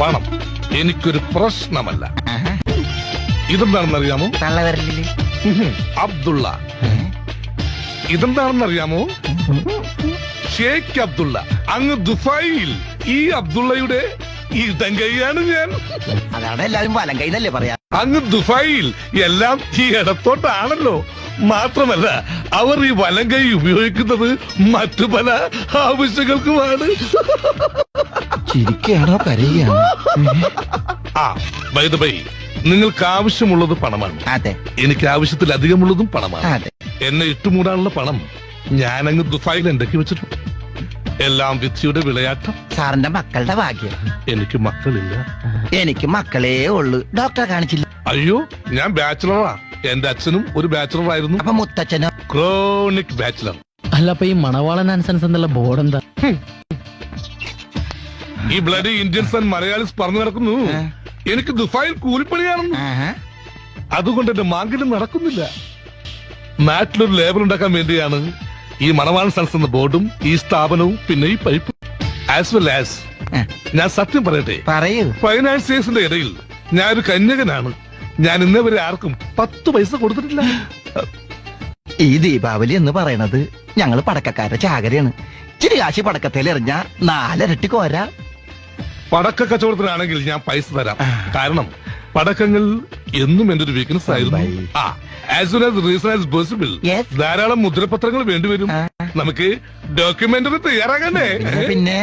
പണം എനിക്കൊരു പ്രശ്നമല്ല. ഇതെന്താണെന്നറിയാമോ? അബ്ദുള്ള. ഇതെന്താണെന്നറിയാമോ? ഷേഖ് അബ്ദുള്ള. അങ്ങ് ദുഫായിൽ. ഈ അബ്ദുള്ളയുടെ ഇടങ്കൈയാണ് ഞാൻ. അതാണ് എല്ലാവരും വലം കൈന്നല്ലേ പറയാ. അങ്ങ് ദുഫായിൽ. എല്ലാം ഈ ഇടത്തോട്ടാണല്ലോ. മാത്രമല്ല അവർ ഈ വലം കൈ ഉപയോഗിക്കുന്നത് മറ്റു പല ആവശ്യങ്ങൾക്കുമാണ്. ചിരിക്കുകയാണോ കരയുകയാണോ ആ ബൈ ദ ബൈ നിങ്ങൾക്ക് ആവശ്യമുള്ളത് പണമാണ്. അതെ. എനിക്ക് ആവശ്യത്തിലധികമുള്ളതും പണമാണ്. അതെ. എന്നെ ഇട്ടുമൂടാനുള്ള പണം ഞാൻ അങ്ങ് ദുബായിൽ എന്തൊക്കെ വെച്ചിട്ടുണ്ട്? എല്ലാം വിധിയുടെ വിളയാട്ടം. സാറിന്റെ മക്കളുടെ ഭാഗ്യം. എനിക്ക് മക്കളില്ല. എനിക്ക് മക്കളേ ഉള്ളു. ഡോക്ടറെ കാണിച്ചില്ല. അയ്യോ ഞാൻ ബാച്ചിലറാ. എന്റെ അച്ഛനും ഒരു ബാച്ചിലർ ആയിരുന്നു അപ്പൊ മുത്തച്ഛനോ? Chronic bachelor. അല്ല അപ്പൊ ഈ മണവാളൻ ആൻസൻസ് എന്നുള്ള ബോർഡ് എന്താ? ഈ ബ്ലഡ് ഇന്ത്യൻസ് ആൻഡ് മലയാളീസ് പറഞ്ഞു നടക്കുന്നു എനിക്ക് ദുബായിൽ കൂലിപ്പണിയാണെന്ന്. അതുകൊണ്ട് എന്റെ മാങ്കിലും നടക്കുന്നില്ല. നാട്ടിലൊരു ലേബർ ഉണ്ടാക്കാൻ വേണ്ടിയാണ് ഈ മണവാൻ സൺസ് എന്ന ബോർഡും ഈ സ്ഥാപനവും പിന്നെ ഈ പൈപ്പ്. ആസ് വെൽ ആസ് ഞാൻ സത്യം പറയട്ടെ. പറയൂ. ഫൈനാൻസിയേഴ്സിന്റെ ഇടയിൽ ഒരു കന്യകനാണ്. ഞാൻ ഇന്നേവരെ ആർക്കും പത്ത് പൈസ കൊടുത്തിട്ടില്ല. ഈ ദീപാവലി എന്ന് പറയണത് ഞങ്ങൾ പടക്കക്കാരുടെ ചാകരയാണ്. ഇച്ചിരി കാശി പടക്കത്തിൽ എറിഞ്ഞ നാലരട്ടി കോരാ പടക്ക കച്ചവടത്തിനാണെങ്കിൽ ഞാൻ പൈസ തരാം. കാരണം പടക്കങ്ങൾ എന്നും എന്റെ ഒരു വീക്ക്നെസ് ആയിരുന്നു. ആ as well as reason as possible. ധാരാളം മുദ്രപത്രങ്ങൾ വേണ്ടിവരും. നമുക്ക് ഡോക്യുമെന്ററി തയ്യാറാകണ്ടേ പിന്നെ